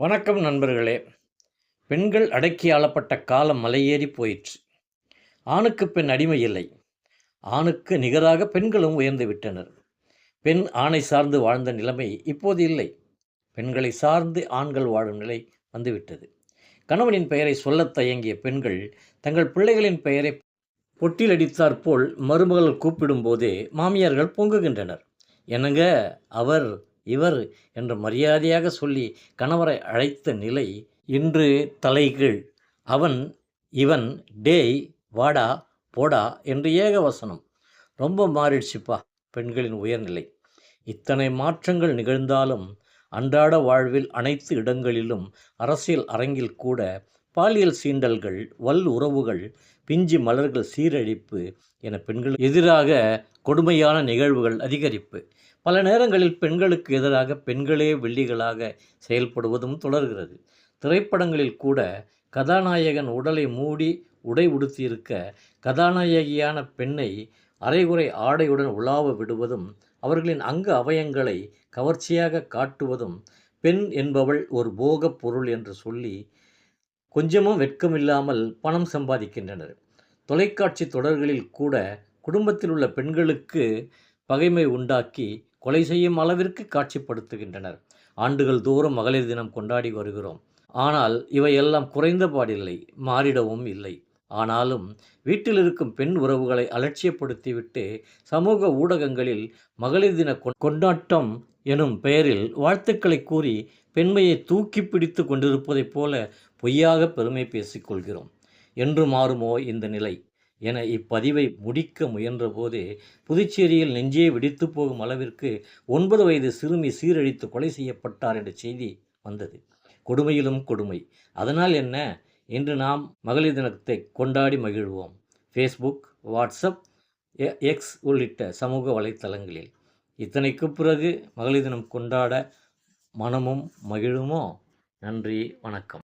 வணக்கம் நண்பர்களே. பெண்கள் அடக்கி ஆளப்பட்ட காலம் மலையேறி போயிற்று. ஆணுக்கு பெண் அடிமை இல்லை. ஆணுக்கு நிகராக பெண்களும் உயர்ந்து விட்டனர். பெண் ஆணை சார்ந்து வாழ்ந்த நிலைமை இப்போது இல்லை. பெண்களை சார்ந்து ஆண்கள் வாழும் நிலை வந்துவிட்டது. கணவனின் பெயரை சொல்லத் தயங்கிய பெண்கள் தங்கள் பிள்ளைகளின் பெயரை பொட்டில் அடித்தாற்போல் மருமகள் கூப்பிடும்போதே மாமியார்கள் பொங்குகின்றனர். என்னங்க அவர் இவர் என்று மரியாதையாக சொல்லி கணவரை அழைத்த நிலை இன்று தலைகீழ். அவன் இவன் டேய் வாடா போடா என்று ஏக வசனம். ரொம்ப மாறிடுச்சுப்பா பெண்களின் உயர்நிலை. இத்தனை மாற்றங்கள் நிகழ்ந்தாலும் அன்றாட வாழ்வில் அனைத்து இடங்களிலும் அரசியல் அரங்கில் கூட பாலியல் சீண்டல்கள் வல் உறவுகள் பிஞ்சு மலர்கள் சீரழிப்பு என பெண்கள் எதிராக கொடுமையான நிகழ்வுகள் அதிகரிப்பு. பல நேரங்களில் பெண்களுக்கு எதிராக பெண்களே வெள்ளிகளாக செயல்படுவதும் தொடர்கிறது. திரைப்படங்களில் கூட கதாநாயகன் உடலை மூடி உடை உடுத்தியிருக்க கதாநாயகியான பெண்ணை அரைகுறை ஆடையுடன் உலாவ விடுவதும் அவர்களின் அங்க அவயங்களை கவர்ச்சியாக காட்டுவதும் பெண் என்பவள் ஒரு போகப் பொருள் என்று சொல்லி கொஞ்சமும் வெட்கமில்லாமல் பணம் சம்பாதிக்கின்றனர். தொலைக்காட்சி தொடர்களில் கூட குடும்பத்தில் உள்ள பெண்களுக்கு பகைமை உண்டாக்கி கொலை செய்யும் அளவிற்கு காட்சிப்படுத்துகின்றனர். ஆண்டுகள் தோறும் மகளிர் தினம் கொண்டாடி வருகிறோம். ஆனால் இவையெல்லாம் குறைந்த பாடில்லை மாறிடவும் இல்லை. ஆனாலும் வீட்டில் இருக்கும் பெண் உறவுகளை அலட்சியப்படுத்திவிட்டு சமூக ஊடகங்களில் மகளிர் தின கொண்டாட்டம் எனும் பெயரில் வாழ்த்துக்களை கூறி பெண்மையை தூக்கி பிடித்து கொண்டிருப்பதைப் போல பொய்யாக பெருமை பேசிக்கொள்கிறோம். என்று மாறுமோ இந்த நிலை? என இப்பதிவை முடிக்க முயன்றபோது புதுச்சேரியில் நெஞ்சே வெடித்து போகும் அளவிற்கு ஒன்பது வயது சிறுமி சீரழித்து கொலை செய்யப்பட்டார் என்ற செய்தி வந்தது. கொடுமையிலும் கொடுமை. அதனால் என்ன? இன்று நாம் மகளிர் தினத்தை கொண்டாடி மகிழ்வோம். ஃபேஸ்புக் வாட்ஸ்அப் எக்ஸ் உள்ளிட்ட சமூக வலைத்தளங்களில். இத்தனைக்கு பிறகு மகளிர் தினம் கொண்டாட மனமும் மகிழுமோ? நன்றி வணக்கம்.